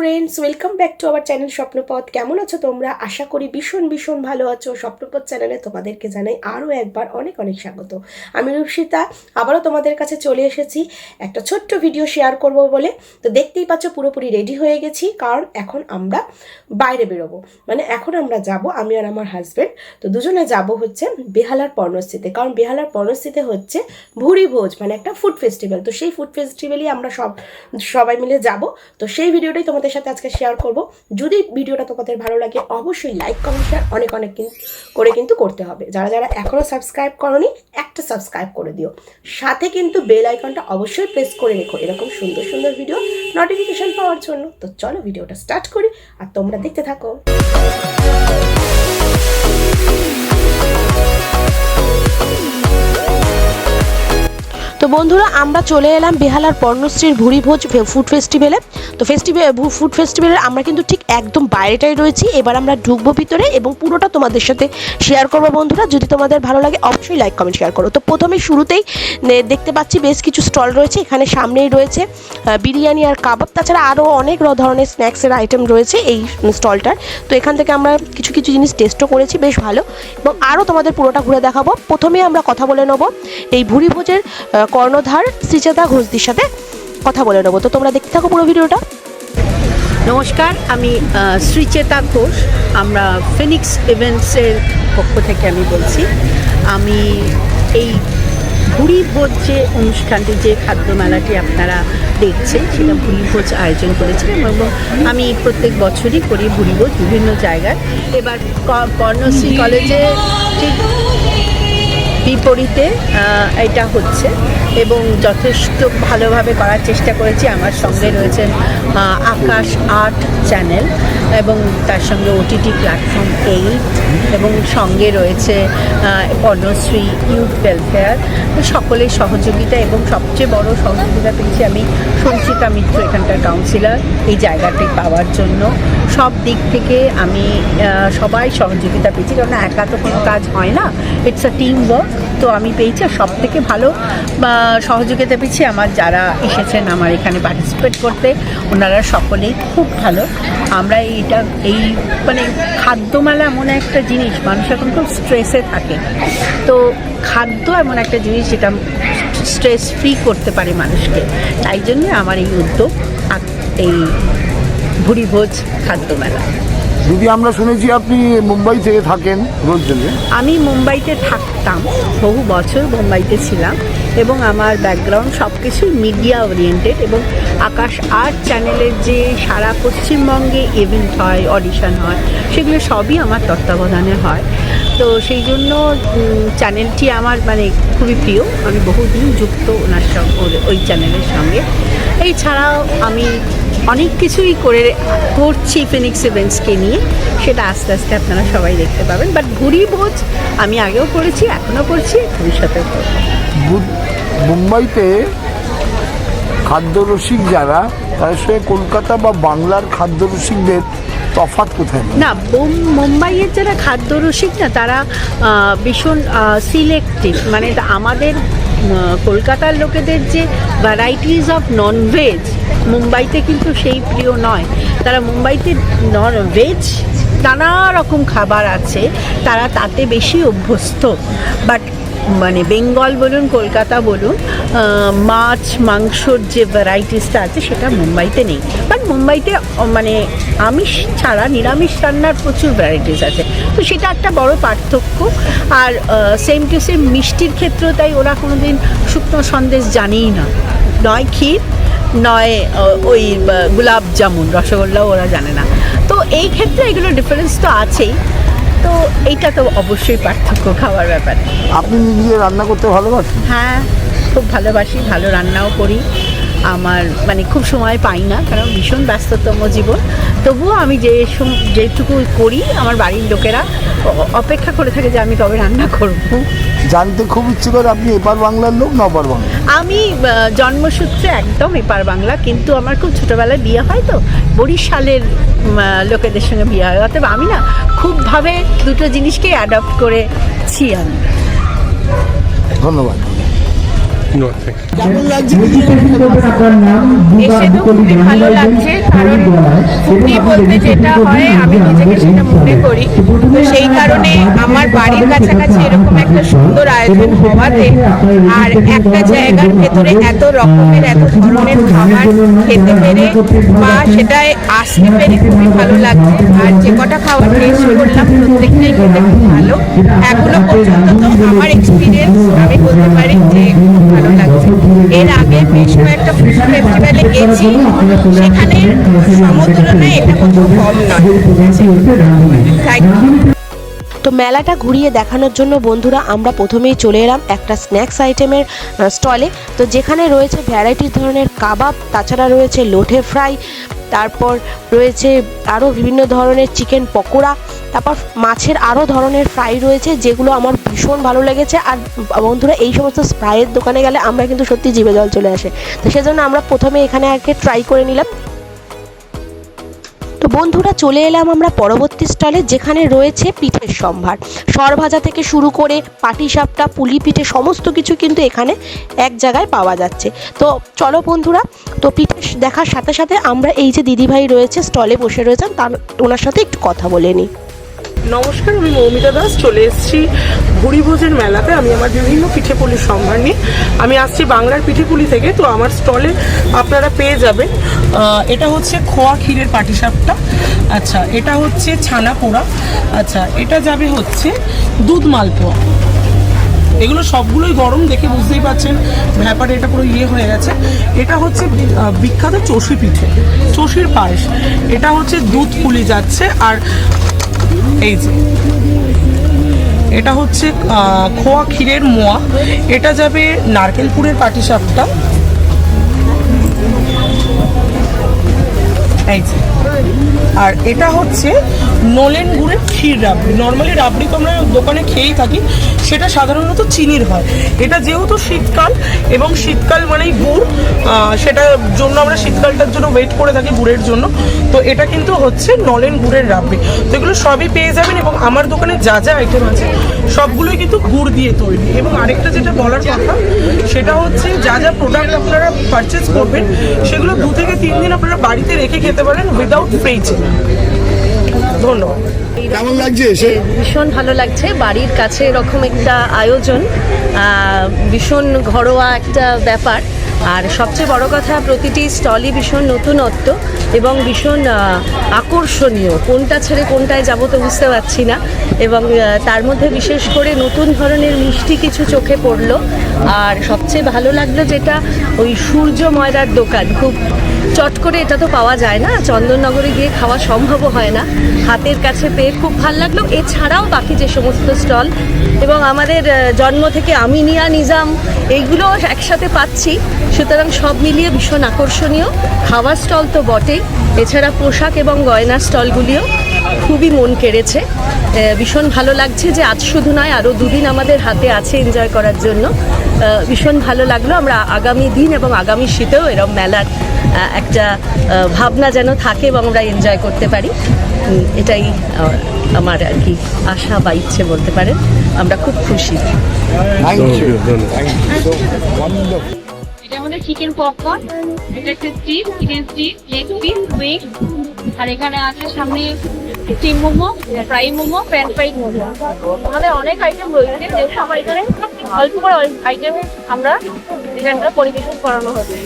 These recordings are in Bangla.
Friends welcome back to our channel Swapnapath কেমন আছো তোমরা? আশা করি ভীষণ ভীষণ ভালো আছো। স্বপ্নপথ চ্যানেলে তোমাদেরকে জানাই আরও একবার অনেক অনেক স্বাগত। আমি রূপসিতা আবারও তোমাদের কাছে চলে এসেছি। একটা ছোট্ট ভিডিও শেয়ার করব বলে। তো দেখতেই পাচ্ছ, পুরোপুরি রেডি হয়ে গেছি, কারণ এখন আমরা বাইরে বেরোবো। মানে এখন আমরা যাব, আমি আর আমার হাজব্যান্ড তো দুজনে যাব হচ্ছে বেহালার পর্ণস্থিতে কারণ বেহালার পর্ণস্থিতে হচ্ছে ভুরি ভোজ মানে একটা ফুড ফেস্টিভ্যাল তো সেই ফুড ফেস্টিভ্যালই আমরা সব, সবাই মিলে যাব। তো সেই ভিডিওটাই তোমাদের সাথে আজকে শেয়ার করব। যদি ভিডিওটা তোমাদের ভালো লাগে, অবশ্যই লাইক কমেন্ট শেয়ার অনেক অনেক করে কিন্তু করতে হবে। যারা যারা এখনও সাবস্ক্রাইব করনি, একটা সাবস্ক্রাইব করে দিও। সাথে কিন্তু বেল আইকনটা অবশ্যই প্রেস করে রেখো। এরকম সুন্দর সুন্দর ভিডিও নোটিফিকেশান পাওয়ার জন্য। তো চলো ভিডিওটা স্টার্ট করি, আর তোমরা দেখতে থাকো। তো বন্ধুরা আমরা চলে এলাম বেহালার পর্ণশ্রীর ভুরিভোজ ফুড ফেস্টিভ্যালে তো ফেস্টিভ্যাল ফুড ফেস্টিভ্যালের আমরা কিন্তু ঠিক একদম বাইরেটাই রয়েছি। এবার আমরা ঢুকবো ভিতরে এবং পুরোটা তোমাদের সাথে শেয়ার করব বন্ধুরা। যদি তোমাদের ভালো লাগে অবশ্যই লাইক কমেন্ট শেয়ার করো। তো প্রথমে শুরুতেই দেখতে পাচ্ছি বেশ কিছু স্টল রয়েছে। এখানে সামনেই রয়েছে বিরিয়ানি আর কাবাব। তাছাড়া আরও অনেক ধরনের স্ন্যাক্সের আইটেম রয়েছে এই স্টলটার তো এখান থেকে আমরা কিছু কিছু জিনিস টেস্টও করেছি বেশ ভালো। এবং আরও তোমাদের পুরোটা ঘুরে দেখাবো। প্রথমে আমরা কথা বলে নেব এই ভুরি ভোজের আহ, কর্ণধার শ্রীচেতা ঘোষদির সাথে কথা বলে নেব। তো তোমরা দেখতে থাকো পুরো ভিডিওটা। নমস্কার, আমি শ্রীচেতা ঘোষ। আমরা ফিনিক্স ইভেন্টসের পক্ষ থেকে আমি বলছি, আমি এই ভুড়ি ভোজ যে অনুষ্ঠানটি, যে খাদ্য মেলাটি আপনারা দেখছেন, সেটা ভুড়ি ভোজ আয়োজন করেছিলাম এবং আমি প্রত্যেক বছরই করি ভুড়ি ভোজ বিভিন্ন জায়গায়। এবার কর্ণশ্রী কলেজে ঠিক বিপরীতে এটা হচ্ছে। এবং যথেষ্ট ভালোভাবে করার চেষ্টা করেছি। আমার সঙ্গে রয়েছেন আকাশ আর্ট চ্যানেল এবং তার সঙ্গে ওটিটি প্ল্যাটফর্ম এইট এবং সঙ্গে রয়েছে পর্ণশ্রী ইউথ ওয়েলফেয়ার। সকলের সহযোগিতা এবং সবচেয়ে বড় সহযোগিতা পেয়েছি আমি সঞ্চিতা মিত্র, এখানকার কাউন্সিলর এই জায়গাটি পাওয়ার জন্য। সব দিক থেকে আমি সবাই সহযোগিতা পেয়েছি কারণ একা তো কোনো কাজ হয় না। ইটস আ টিম ওয়ার্ক তো আমি পেয়েছি আর সব থেকে ভালো বা, সহযোগিতা পেয়েছি আমার যারা এসেছেন আমার এখানে পার্টিসিপেট করতে ওনারা সকলেই খুব ভালো। আমরা এইটা এই মানে খাদ্যমেলা এমন একটা জিনিস মানুষ এখন খুব স্ট্রেসে থাকে। তো খাদ্য এমন একটা জিনিস যেটা স্ট্রেস ফ্রি করতে পারে মানুষকে। তাই জন্য আমার এই উদ্যোগ এই ভুরিভোজ খাদ্য মেলা দিদি আমরা শুনেছি আপনি মুম্বাই থেকে থাকেন রোজ দিনে আমি মুম্বাইতে থাকতাম, বহু বছর মুম্বাইতে ছিলাম এবং আমার ব্যাকগ্রাউন্ড সব কিছুই মিডিয়া ওরিয়েন্টেড এবং আকাশ আর্ট চ্যানেলের যে সারা পশ্চিমবঙ্গে ইভেন্ট হয় অডিশন হয়, সেগুলো সবই আমার তত্ত্বাবধানে হয়। তো সেই জন্য চ্যানেলটি আমার মানে খুবই প্রিয়। আমি বহুদিন যুক্ত ওনার সঙ্গে, ওই চ্যানেলের সঙ্গে। এছাড়াও আমি অনেক কিছুই করে করছি ফিনিক্স ইভেন্টসকে নিয়ে। সেটা আস্তে আস্তে আপনারা সবাই দেখতে পাবেন। বাট ভুরি ভোজ আমি আগেও করেছি এখনও করছি ভবিষ্যতেও করব। মুম্বাইতে খাদ্যরসিক যারা তাদের সঙ্গে কলকাতা বা বাংলার খাদ্যরসিকদের তফাৎ কোথায়? না বোম- মুম্বাইয়ের যারা খাদ্য রসিক না তারা ভীষণ সিলেক্টিভ মানে আমাদের কলকাতার লোকেদের যে ভ্যারাইটিস অফ ননভেজ মুম্বাইতে কিন্তু সেই প্রিয় নয়। তারা মুম্বাইতে নন ভেজ নানা রকম খাবার আছে, তারা তাতে বেশি অভ্যস্ত। বাট মানে বেঙ্গল বলুন, কলকাতা বলুন মাছ, মাংসর যে ভ্যারাইটিসটা আছে সেটা মুম্বাইতে নেই। বাট মুম্বাইতে মানে আমিষ ছাড়া, নিরামিষ রান্নার প্রচুর ভ্যারাইটিস আছে। তো সেটা একটা বড় পার্থক্য। আর সেম টু সেম মিষ্টির ক্ষেত্রেও তাই ওরা কোনো দিন শুকনো সন্দেশ জানেই না। নয় ক্ষীর, নয় ওই গোলাপ জামুন, রসগোল্লাও ওরা জানে না। তো এই ক্ষেত্রে এগুলো ডিফারেন্স তো আছেই। তো এইটা তো অবশ্যই পার্থক্য খাওয়ার ব্যাপারে। আপনি নিজে রান্না করতে ভালোবাসেন? হ্যাঁ খুব ভালোবাসি ভালো রান্নাও করি। আমার মানে খুব সময় পাই না কারণ ভীষণ ব্যস্ততম জীবন। তবুও আমি যে যেটুকু করি আমার বাড়ির লোকেরা অপেক্ষা করে থাকে যে আমি কবে রান্না করব। জানতে খুব ইচ্ছে করে আপনি এপার বাংলার লোক না অপার বাংলা আমি জন্মসূত্রে একদম এপার বাংলা কিন্তু আমার খুব ছোটোবেলায় বিয়ে হয় তো বরিশালের লোকেদের সঙ্গে বিয়ে হয়। অতএব আমি না খুবভাবে দুটো জিনিসকে অ্যাডপ্ট করেছি আমি। ধন্যবাদ। এসে তো খুবই ভালো লাগছে কারণ ফুটি বলতে যেটা হয় আমি নিজেকে সেটা মনে করি। তো সেই কারণে আমার বাড়ির কাছাকাছি এরকম একটা সুন্দর আয়োজন হওয়াতে আর একটা জায়গার ভেতরে এত রকমের এত ধরনের খাবার খেতে পেরে বা সেটায় আসতে পেরে খুবই ভালো লাগছে। আর যে কটা খাবার টেস্ট করলাম প্রত্যেকটাই খেতে খুব ভালো। এখনও পর্যন্ত তো আমার এক্সপিরিয়েন্স আমি বলতে পারি বেশ কয়েকটা ফেস্টিভ্যালে গেছি সেখানে সমতুলনায় এটা কোথাও কম নয়। তো মেলাটা ঘুরিয়ে দেখানোর জন্য বন্ধুরা আমরা প্রথমেই চলে এলাম একটা স্ন্যাক্স আইটেমের স্টলে তো যেখানে রয়েছে ভ্যারাইটিস ধরনের কাবাব, তাছাড়া রয়েছে লোঠে ফ্রাই তারপর রয়েছে আরও বিভিন্ন ধরনের চিকেন পকোড়া, তারপর মাছের আরও ধরনের ফ্রাই রয়েছে, যেগুলো আমার ভীষণ ভালো লেগেছে। আর বন্ধুরা, এই সমস্ত ফ্রাইয়ের দোকানে গেলে আমরা কিন্তু সত্যি জিভে জল চলে আসে। তো সেজন্য আমরা প্রথমে এখানে আগে ট্রাই করে নিলাম। তো বন্ধুরা চলে এলাম আমরা পরবর্তী স্টলে যেখানে রয়েছে পিঠের সম্ভার। সরভাজা থেকে শুরু করে পাটিসাপটা পুলি পিঠে সমস্ত কিছু কিন্তু এখানে এক জায়গায় পাওয়া যাচ্ছে। তো চলো বন্ধুরা, তো পিঠে দেখার সাথে সাথে আমরা এই যে দিদিভাই রয়েছে, স্টলে বসে রয়েছেন, তার ওনার সাথে একটু কথা বলে নিই। নমস্কার, আমি মৌমিতা দাস, চলে এসেছি ভুরিভোজের মেলাতে। আমি আমার বিভিন্ন পিঠেপুলির সম্ভার নিয়ে। আমি আসছি বাংলার পিঠেপুলি থেকে, তো আমার স্টলে আপনারা পেয়ে যাবেন। এটা হচ্ছে খোয়া ক্ষীরের পাটিসাপটা। আচ্ছা এটা হচ্ছে ছানা পোড়া। আচ্ছা এটা যাবে হচ্ছে দুধ মালপোয়া। এগুলো সবগুলোই গরম, দেখে বুঝতেই পারছেন ব্যাপারে, এটা পুরো ইয়ে হয়ে গেছে। এটা হচ্ছে বিখ্যাত চষি পিঠে, চষির পায়েস। এটা হচ্ছে দুধ পুলি যাচ্ছে, আর এই যে। এটা হচ্ছে খোয়া ক্ষীরের মোয়া। এটা যাবে নারকেলপুরের পাটিসাপটা। এই যে। আর এটা হচ্ছে নলেন গুড়ের ক্ষীর রাবড়ি। নর্মালি রাবড়ি তো আমরা দোকানে খেয়েই থাকি, সেটা সাধারণত চিনির হয়। এটা যেহেতু শীতকাল এবং শীতকাল মানেই গুড় সেটার জন্য আমরা শীতকালটার জন্য ওয়েট করে থাকি গুড়ের জন্য। তো এটা কিন্তু হচ্ছে নলেন গুড়ের রাবড়ি। তো এগুলো সবই পেয়ে যাবেন এবং আমার দোকানে যা যা আইটেম আছে, সবগুলোই কিন্তু গুড় দিয়ে তৈরি। এবং আরেকটা যেটা বলার কথা, সেটা হচ্ছে যা যা প্রোডাক্ট আপনারা পারচেস করবেন, সেগুলো দু থেকে তিন দিন আপনারা বাড়িতে রেখে খেতে পারেন উইদাউট ফ্রিজ ধন্যবাদ। কেমন লাগছে এসে? ভীষণ ভালো লাগছে। বাড়ির কাছে এরকম একটা আয়োজন ভীষণ ঘরোয়া একটা ব্যাপার। আর সবচেয়ে বড় কথা প্রতিটি স্টলই ভীষণ নতুনত্ব এবং ভীষণ আকর্ষণীয়। কোনটা ছেড়ে কোনটায় যাব তো বুঝতে পারছি না এবং তার মধ্যে বিশেষ করে নতুন ধরনের মিষ্টি কিছু চোখে পড়ল। আর সবচেয়ে ভালো লাগল যেটা ওই সূর্য ময়দার দোকান। খুব চট করে এটা তো পাওয়া যায় না। চন্দননগরে গিয়ে খাওয়া সম্ভবও হয় না। হাতের কাছে পেয়ে খুব ভালো লাগল। এছাড়াও বাকি যে সমস্ত স্টল এবং আমাদের জন্ম থেকে আমিনিয়া, নিজাম, এইগুলো একসাথে পাচ্ছি। সুতরাং সব মিলিয়ে ভীষণ আকর্ষণীয়। খাওয়ার স্টল তো বটেই। এছাড়া পোশাক এবং গয়নার স্টলগুলিও খুবই মন কেড়েছে। ভীষণ ভালো লাগছে যে আজ শুধু নয় আরও দুদিন আমাদের হাতে আছে এনজয় করার জন্য। ভীষণ ভালো লাগল। আমরা আগামী দিন এবং আগামী শীতেও এরম মেলার একটা ভাবনা যেন থাকে এবং আমরা এনজয় করতে পারি। এটাই আমার আর কি আশা বা ইচ্ছে বলতে পারেন। আমরা খুব খুশি। এটা আমাদের চিকেন পপকর্ন এটা একটা strip chicken strip leg piece wing আর এখানে আছে সামনে স্টিম মোমো, ফ্রাই মোমো মোমো। আমাদের অনেক আইটেম রয়েছে, যেহেতু আমার এখানে অল্প করে আইটেম আমরা এখানটা পরিবেশন করানো হচ্ছে।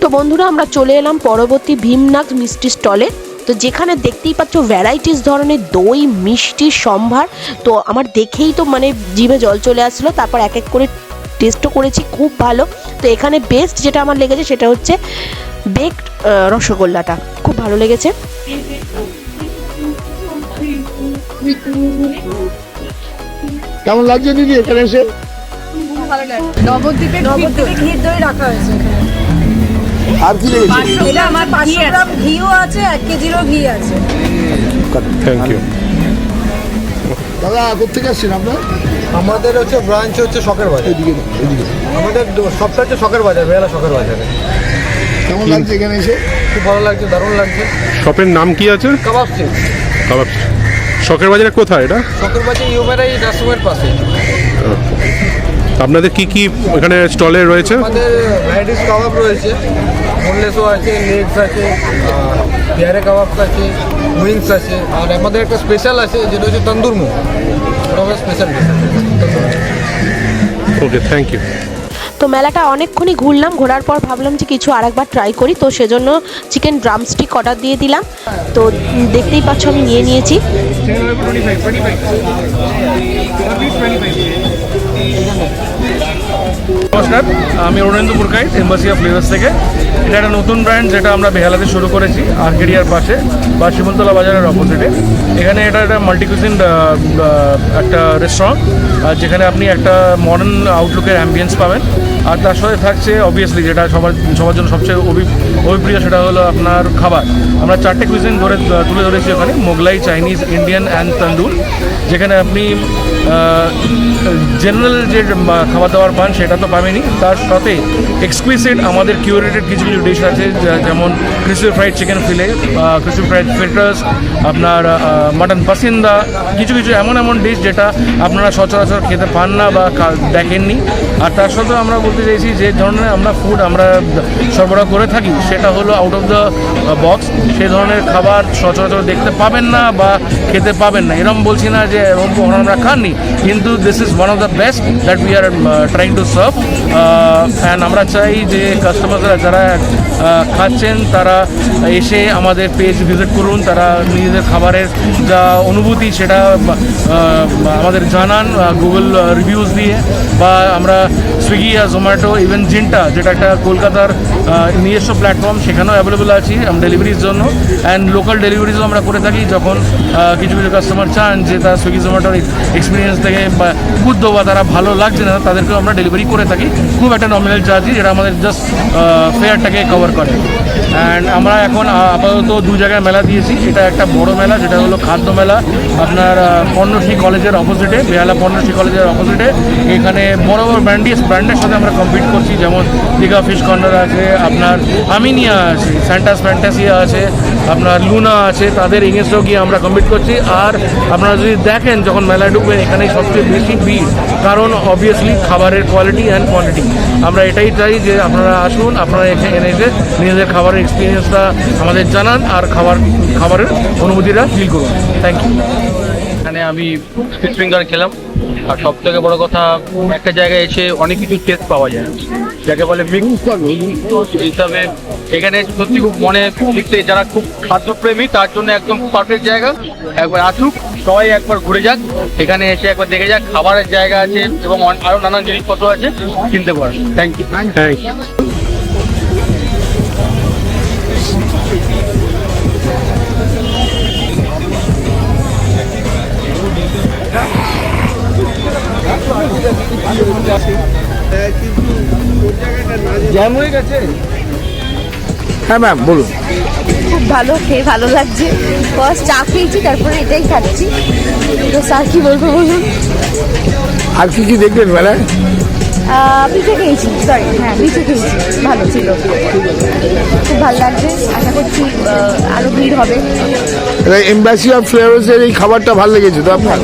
তো বন্ধুরা, আমরা চলে এলাম পরবর্তী ভীমনাথ মিষ্টি স্টলে। তো যেখানে দেখতেই পাচ্ছ ভ্যারাইটিস ধরনের দই, মিষ্টি, সম্ভার। তো আমার দেখেই তো মানে জিভে জল চলে আসলো, তারপর এক এক করে টেস্টও করেছি, খুব ভালো। তো এখানে বেস্ট যেটা আমার লেগেছে, সেটা হচ্ছে বেকড রসগোল্লাটা। খুব ভালো লেগেছে। কেমন লাগছে দিদি এখানে এসে? নবদ্বীপে নবদ্বীপে ঘির দই রাখা হয়েছে আর কি লেগেছে এটা আমার পাঁচশো গ্রাম ঘিও আছে এক কেজিরও ঘি আছে। Thank you. দাদা কোথেকে আসছেন আপনার আমাদের হচ্ছে ব্রাঞ্চ হচ্ছে শখের বাজার। এদিকে এদিকে আমাদের সবটা হচ্ছে শখের বাজার বেলা শখের বাজারে। কেমন লাগছে এখানে এসে? খুব ভালো লাগছে দারুণ লাগছে। শপের নাম কি আছে? কাবাব কাবাব শখের বাজারে কোথায় এটা? শখের বাজার ইউবেরাই নার্সিংয়ের পাশে। আপনাদের কি কি এখানে স্টলে রয়েছে? আমাদের ভ্যারাইটিস কাবাব রয়েছে। বোনলেসও আছে লেগস আছে পেয়ারে কাবাব আছে উইংস আছে আর আমাদের একটা স্পেশাল আছে যেটা হচ্ছে তন্দুর মোমো ওটা স্পেশাল। Okay thank you. তো মেলাটা অনেকক্ষণই ঘুরলাম, ঘোরার পর ভাবলাম যে কিছু আরেকবার ট্রাই করি। তো সেজন্য চিকেন ড্রামস্টিক অর্ডার দিয়ে দিলাম। তো দেখতেই পাচ্ছ আমি নিয়ে নিয়েছি। নমস্কার, আমি Arunendu Purkait embassy of flavours থেকে। এটা একটা নতুন ব্র্যান্ড যেটা আমরা বেহালাতে শুরু করেছি, আর্কেডিয়ার পাশে বা শিমলতলা বাজারের অপোজিটে এখানে এটা একটা মাল্টিকুইজিন একটা রেস্টুরেন্ট যেখানে আপনি একটা মডার্ন আউটলুকের অ্যাম্বিয়েন্স পাবেন। আর তার সাথে থাকছে অবভিয়াসলি যেটা সবার সবার জন্য সবচেয়ে অভি- অভিপ্রিয় সেটা হলো আপনার খাবার। আমরা চারটে কুইজিন ধরে তুলে ধরেছি ওখানে, Mughlai Chinese Indian and tandoor যেখানে আপনি জেনারেল যে খাবার দাবার পান, সেটা তো পাবেনই তার সাথে এক্সকুইসিড আমাদের কিউরেটেড কিছু কিছু ডিশ আছে যেমন crispy fried chicken fillet crispy fried filters আপনার মাটন পাসিন্দা কিছু কিছু এমন এমন ডিশ যেটা আপনারা সচরাচর খেতে পান না বা দেখেননি। আর তার সাথেও আমরা বলতে চাইছি যে ধরনের আমরা ফুড আমরা সরবরাহ করে থাকি, সেটা হলো আউট অফ দ্য বক্স সেই ধরনের খাবার সচরাচর দেখতে পাবেন না বা খেতে পাবেন না। এরকম বলছি না যে এরকম আমরা খাননি। কিন্তু this is one of the best that we are trying to serve and আমরা চাই যে কাস্টমাররা যারা খাচ্ছেন, তারা এসে আমাদের পেজ ভিজিট করুন, তারা নিজেদের খাবারের যা অনুভূতি সেটা আমাদের জানান গুগল রিভিউজ দিয়ে, বা আমরা সুইগি আর জোম্যাটো ইভেন জিনটা যেটা একটা কলকাতার নিজস্ব প্ল্যাটফর্ম সেখানেও অ্যাভেলেবেল আছি ডেলিভারির জন্য। অ্যান্ড লোকাল ডেলিভারিজও আমরা করে থাকি যখন কিছু কিছু কাস্টমার চান যে তারা সুইগি জোম্যাটোর এক্সপিরিয়েন্স থেকে বা ক্ষুদ্র বা তারা ভালো লাগছে না, তাদেরকেও আমরা ডেলিভারি করে থাকি। খুব একটা নমিনাল চার্জ যেটা আমাদের জাস্ট ফেয়ারটাকে কভার করে। অ্যান্ড আমরা এখন আপাতত দু জায়গায় মেলা দিয়েছি। এটা একটা বড় মেলা, যেটা হলো খাদ্য মেলা। আপনার পণ্যশ্রী কলেজের অপোজিটে বেহালা পণ্যশ্রী কলেজের অপোজিটে এখানে বড় বড় ব্র্যান্ডিস ব্র্যান্ডের সাথে আমরা কম্পিট করছি। যেমন দীঘা ফিশ কর্নার আছে, আপনার আমিনিয়া আছে স্যান্টাস ফ্যান্টাসিয়া আছে আপনার লুনা আছে, তাদের এগেনস্টও গিয়ে আমরা কম্পিট করছি। আর আপনারা যদি দেখেন যখন মেলায় ঢুকবেন এখানে সবচেয়ে বেশি ভিড়। কারণ অবভিয়াসলি খাবারের কোয়ালিটি অ্যান্ড কোয়ান্টিটি আমরা এটাই চাই যে আপনারা আসুন, আপনারা এখানে এসে নিজেদের খাবারের এক্সপিরিয়েন্সটা আমাদের জানান আর খাবার, খাবারের অনুভূতিটা ফিল করুন। থ্যাংক ইউ এখানে আমি ফিশ ফিঙ্গার খেলাম। আর সব থেকে বড় কথা, একটা জায়গায় এসে অনেক কিছু টেস্ট পাওয়া যায়। যাকে বলে হিসাবে এখানে সত্যি খুব মনে লিখতে যারা খুব খাদ্যপ্রেমী, তার জন্য একদম পারফেক্ট জায়গা। একবার আসুক, সবাই একবার ঘুরে যাক, এখানে এসে একবার দেখে যাক, খাবারের জায়গা আছে এবং আরও নানান জিনিসপত্র আছে, কিনতে পারেন থ্যাংক ইউ থ্যাংক ইউ হয়ে ম্যাম বলুন। খুব ভালো খেয়ে ভালো লাগছে। ফার্স্ট চা খেয়েছি তারপরে এটাই খাচ্ছি। তো স্যার কি বলব বলুন? আর কি কি দেখলেন মেলায় পিঠে খেয়েছি সরি হ্যাঁ পিঠে খেয়েছি। ভালো ছিল। খুব ভালো লাগছে। আশা করছি আরও ভিড় হবে। এমবাসি অফ ফ্লেভার্সের এই খাবারটা ভালো লেগেছে তো আপনার?